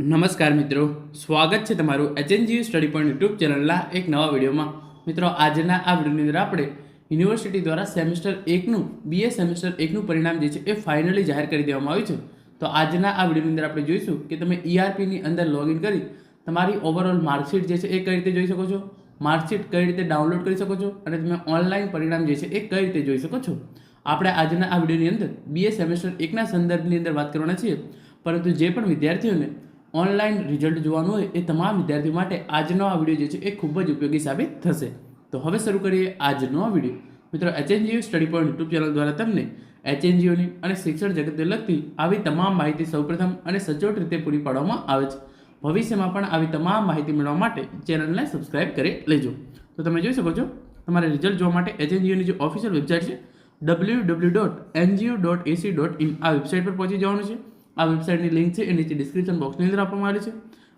નમસ્કાર મિત્રો. સ્વાગત છે તમારું એચએનજીયુ સ્ટડી પોઈન્ટ યુટ્યુબ ચેનલના એક નવા વિડીયોમાં. મિત્રો, આજના આ વિડીયોની અંદર આપણે યુનિવર્સિટી દ્વારા સેમેસ્ટર એકનું બીએ સેમેસ્ટર એકનું પરિણામ જે છે એ ફાઇનલી જાહેર કરી દેવામાં આવ્યું છે. તો આજના આ વિડીયોની અંદર આપણે જોઈશું કે તમે ઈઆરપીની અંદર લોગિન કરી તમારી ઓવરઓલ માર્કશીટ જે છે એ કઈ રીતે જોઈ શકો છો? માર્કશીટ કઈ રીતે ડાઉનલોડ કરી શકો છો? અને તમે ઓનલાઈન પરિણામ જે છે એ કઈ રીતે જોઈ શકો છો? આપણે આજના આ વિડીયોની અંદર બીએ સેમેસ્ટર એકના સંદર્ભની અંદર વાત કરવાના છીએ. પરંતુ જે પણ વિદ્યાર્થીઓને ઓનલાઈન રિઝલ્ટ જોવાનું હોય એ તમામ વિદ્યાર્થીઓ માટે આજનો આ વીડિયો જે છે એ ખૂબ જ ઉપયોગી સાબિત થશે. તો હવે શરૂ કરીએ આજનો આ વીડિયો. મિત્રો HNGU study point YouTube channel દ્વારા તમને એચએનજીઓની અને શિક્ષણ જગતને લગતી આવી તમામ માહિતી સૌપ્રથમ અને સચોટ રીતે પૂરી પાડવામાં આવે છે. ભવિષ્યમાં પણ આવી તમામ માહિતી મેળવવા માટે ચેનલને સબસ્ક્રાઇબ કરી લેજો. તો તમે જોઈ શકો છો, તમારે રિઝલ્ટ જોવા માટે એચએનજીઓની જે ઓફિશિયલ વેબસાઇટ છે W W dot NGO dot AC dot in આ વેબસાઇટ પર પહોંચી જવાનું છે. આ વેબસાઇટની લિંક છે, એ નીચે ડિસ્ક્રિપ્શન બોક્સની અંદર આપવામાં આવી છે.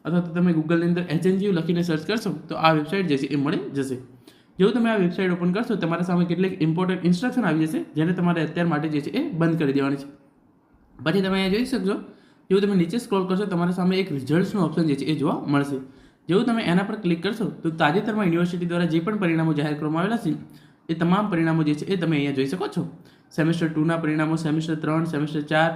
અથવા તો તમે ગૂગલની અંદર એચએનજીયુ લખીને સર્ચ કરશો, તો આ વેબસાઇટ જે છે એ મળી જશે. જેવું તમે આ વેબસાઇટ ઓપન કરશો, તમારા સામે કેટલીક ઇમ્પોર્ટન્ટ ઇન્સ્ટ્રક્શન આવી જશે, જેને તમારે અત્યાર માટે જે છે એ બંધ કરી દેવાની છે. પછી તમે અહીંયા જોઈ શકશો જેવું તમે નીચે સ્ક્રોલ કરશો, તમારા સામે એક રિઝલ્ટ્સનું ઓપ્શન જે છે એ જોવા મળશે. જેવું તમે એના પર ક્લિક કરશો, તો તાજેતરમાં યુનિવર્સિટી દ્વારા જે પણ પરિણામો જાહેર કરવામાં આવેલા છે, એ તમામ પરિણામો જે છે એ તમે અહીંયા જોઈ શકો છો. સેમેસ્ટર ટુના પરિણામો સેમેસ્ટર ત્રણ સેમેસ્ટર ચાર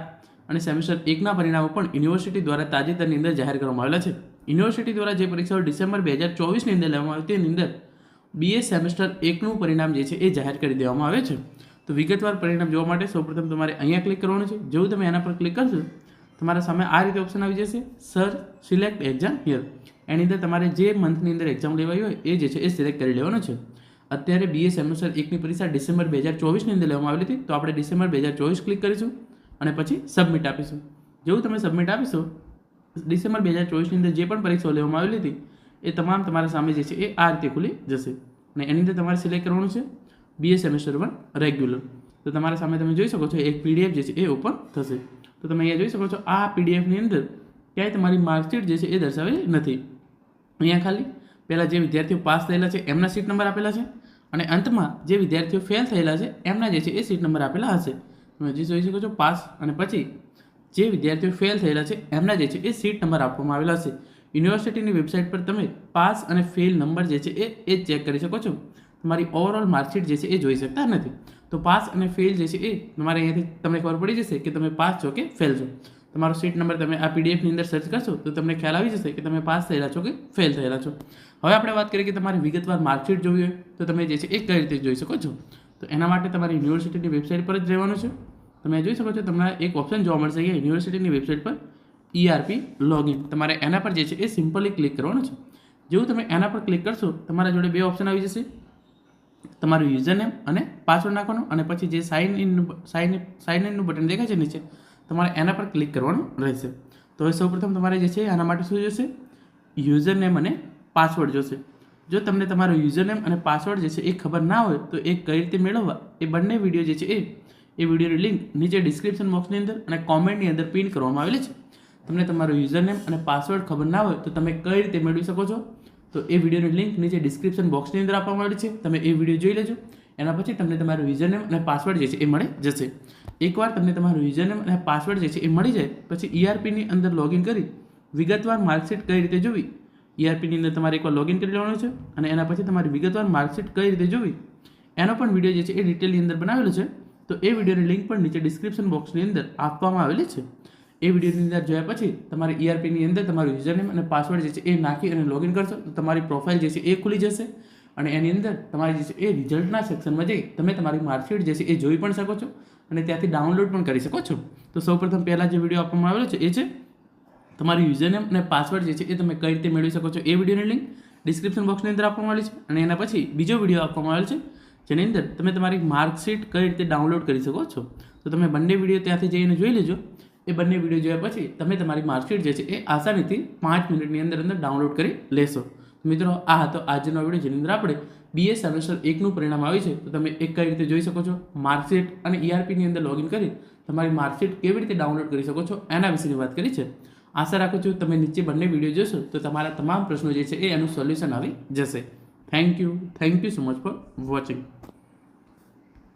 અને સેમેસ્ટર એકના પરિણામો પણ યુનિવર્સિટી દ્વારા તાજેતરની અંદર જાહેર કરવામાં આવેલા છે. યુનિવર્સિટી દ્વારા જે પરીક્ષાઓ ડિસેમ્બર બે હજાર ચોવીસની અંદર લેવામાં આવી તેની અંદર બીએ સેમેસ્ટર એકનું પરિણામ જે છે એ જાહેર કરી દેવામાં આવે છે. તો વિગતવાર પરિણામ જોવા માટે સૌપ્રથમ તમારે અહીંયા ક્લિક કરવાનું છે. જેવું તમે એના પર ક્લિક કરશો, તમારા સામે આ રીતે ઓપ્શન આવી જશે. સર સિલેક્ટ એક્ઝામ હિયર એની અંદર તમારે જે મંથની અંદર એક્ઝામ લેવાઈ હોય એ જે છે એ સિલેક્ટ કરી લેવાનું છે. અત્યારે બીએ સેમેસ્ટર એકની પરીક્ષા ડિસેમ્બર બે હજાર ચોવીસની અંદર લેવામાં આવેલી હતી. તો આપણે ડિસેમ્બર બે હજાર ચોવીસ ક્લિક કરીશું. અને પછી સબમિટ આપીશું. જેવું તમે સબમિટ આપીશો, ડિસેમ્બર બે હજાર ચોવીસની અંદર જે પણ પરીક્ષાઓ લેવામાં આવેલી હતી, એ તમામ તમારા સામે જે છે એ આ રીતે ખુલી જશે. અને એની અંદર તમારે સિલેક્ટ કરવાનું છે બીએ સેમેસ્ટર વન રેગ્યુલર તો તમારા સામે તમે જોઈ શકો છો, એક પીડીએફ જે છે એ ઓપન થશે. તો તમે અહીંયા જોઈ શકો છો, આ પીડીએફની અંદર ક્યાંય તમારી માર્કશીટ જે છે એ દર્શાવેલી નથી. અહીંયા ખાલી પહેલાં જે વિદ્યાર્થીઓ પાસ થયેલા છે, એમના સીટ નંબર આપેલા છે અને અંતમાં જે વિદ્યાર્થીઓ ફેલ થયેલા છે, એમના જે છે એ સીટ નંબર આપેલા હશે. તમે હજી જોઈ શકો છો, પાસ અને પછી જે વિદ્યાર્થીઓ ફેલ થયેલા છે, એમના જે છે એ સીટ નંબર આપવામાં આવેલા છે. યુનિવર્સિટીની વેબસાઇટ પર તમે પાસ અને ફેલ નંબર જે છે એ એ ચેક કરી શકો છો. તમારી ઓવરઓલ માર્કશીટ જે છે એ જોઈ શકતા નથી. તો પાસ અને ફેલ જે છે એ, તમારે અહીંયાથી તમને ખબર પડી જશે કે તમે પાસ છો કે ફેલ છો. તમારો સીટ નંબર તમે આ પીડીએફની અંદર સર્ચ કરશો, તો તમને ખ્યાલ આવી જશે કે તમે પાસ થયેલા છો કે ફેલ થયેલા છો. હવે આપણે વાત કરીએ કે તમારી વિગતવાર માર્કશીટ જોવી હોય, તો તમે જે છે એ કઈ રીતે જોઈ શકો છો? તો એના માટે તમારે યુનિવર્સિટીની વેબસાઇટ પર જ રહેવાનું છે. તમે જોઈ શકો છો, તમને એક ઓપ્શન જોવા મળશે કે યુનિવર્સિટીની વેબસાઇટ પર ઈઆરપી લોગિન તમારે એના પર જે છે એ સિમ્પલી ક્લિક કરવાનું છે. જેવું તમે એના પર ક્લિક કરશો, તમારા જોડે બે ઓપ્શન આવી જશે. તમારું યુઝર નેમ અને પાસવર્ડ નાખવાનો અને પછી જે સાઇન ઇન સાઇન સાઇન ઇનનું બટન દેખાય છે નીચે, તમારે એના પર ક્લિક કરવાનું રહેશે. તો હવે સૌપ્રથમ તમારે જે છે આના માટે શું જોશે? યુઝર નેમ અને પાસવર્ડ જોશે. જો તમને તમારો યુઝરનેમ અને પાસવર્ડ જે છે એ ખબર ના હોય, તો એ કઈ રીતે મેળવવા? એ બંને વીડિયો જે છે એ એ વિડીયોની લિંક નીચે ડિસ્ક્રિપ્શન બોક્સની અંદર અને કોમેન્ટની અંદર પિન કરવામાં આવેલી છે. તમને તમારો યુઝરનેમ અને પાસવર્ડ ખબર ના હોય, તો તમે કઈ રીતે મેળવી શકો છો? તો એ વિડીયોની લિંક નીચે ડિસ્ક્રિપ્શન બોક્સની અંદર આપવામાં આવેલી છે. તમે એ વીડિયો જોઈ લેજો. એના પછી તમને તમારો યુઝરનેમ અને પાસવર્ડ જે છે એ મળી જશે. એકવાર તમને તમારું યુઝરનેમ અને પાસવર્ડ જે છે એ મળી જાય, પછી ઈઆરપીની અંદર લોગિન કરી વિગતવાર માર્કશીટ કઈ રીતે જોવી? ઈઆરપીની અંદર તમારે એકવાર લોગિન કરી લેવાનું છે અને એના પછી તમારી વિગતવાર માર્કશીટ કઈ રીતે જોવી એનો પણ વીડિયો જે છે એ ડિટેલની અંદર બનાવેલો છે. તો એ વિડીયોની લિંક પણ નીચે ડિસ્ક્રિપ્શન બોક્સની અંદર આપવામાં આવેલી છે. એ વિડીયોની અંદર જોયા પછી તમારે ઈઆરપીની અંદર તમારું યુઝરનેમ અને પાસવર્ડ જે છે એ નાખી અને લોગિન કરશો. તો તમારી પ્રોફાઇલ જે છે એ ખુલી જશે અને એની અંદર તમારી જે છે એ રિઝલ્ટના સેક્શનમાં જઈ તમે તમારી માર્કશીટ જે છે એ જોઈ પણ શકો છો અને ત્યાંથી ડાઉનલોડ પણ કરી શકો છો. તો સૌપ્રથમ પહેલાં જે વીડિયો આપવામાં આવેલો છે એ છે તમારું યુઝરનેમ અને પાસવર્ડ જે છે એ તમે કઈ રીતે મેળવી શકો છો એ વિડીયોની લિંક ડિસ્ક્રિપ્શન બોક્સની અંદર આપવામાં આવેલી છે અને એના પછી બીજો વીડિયો આપવામાં આવેલ છે, જેની અંદર તમે તમારી માર્કશીટ કઈ રીતે ડાઉનલોડ કરી શકો છો. તો તમે બંને વીડિયો ત્યાંથી જઈને જોઈ લેજો. એ બંને વીડિયો જોયા પછી તમે તમારી માર્કશીટ જે છે એ આસાનીથી પાંચ મિનિટની અંદર અંદર ડાઉનલોડ કરી લેશો. મિત્રો, આ હતો આજનો વીડિયો જેની અંદર આપણે બીએ સેમેસ્ટર એકનું પરિણામ આવ્યું છે. તો તમે એક કઈ રીતે જોઈ શકો છો? માર્કશીટ અને ઈઆરપીની અંદર લોગિન કરી તમારી માર્કશીટ કેવી રીતે ડાઉનલોડ કરી શકો છો? એના વિશેની વાત કરી છે. આશા રાખું છું તમે નીચે બંને વીડિયો જોશો તો તમારા તમામ પ્રશ્નો જે છે એ એનું સોલ્યુશન આવી જશે. Thank you thank you so much for watching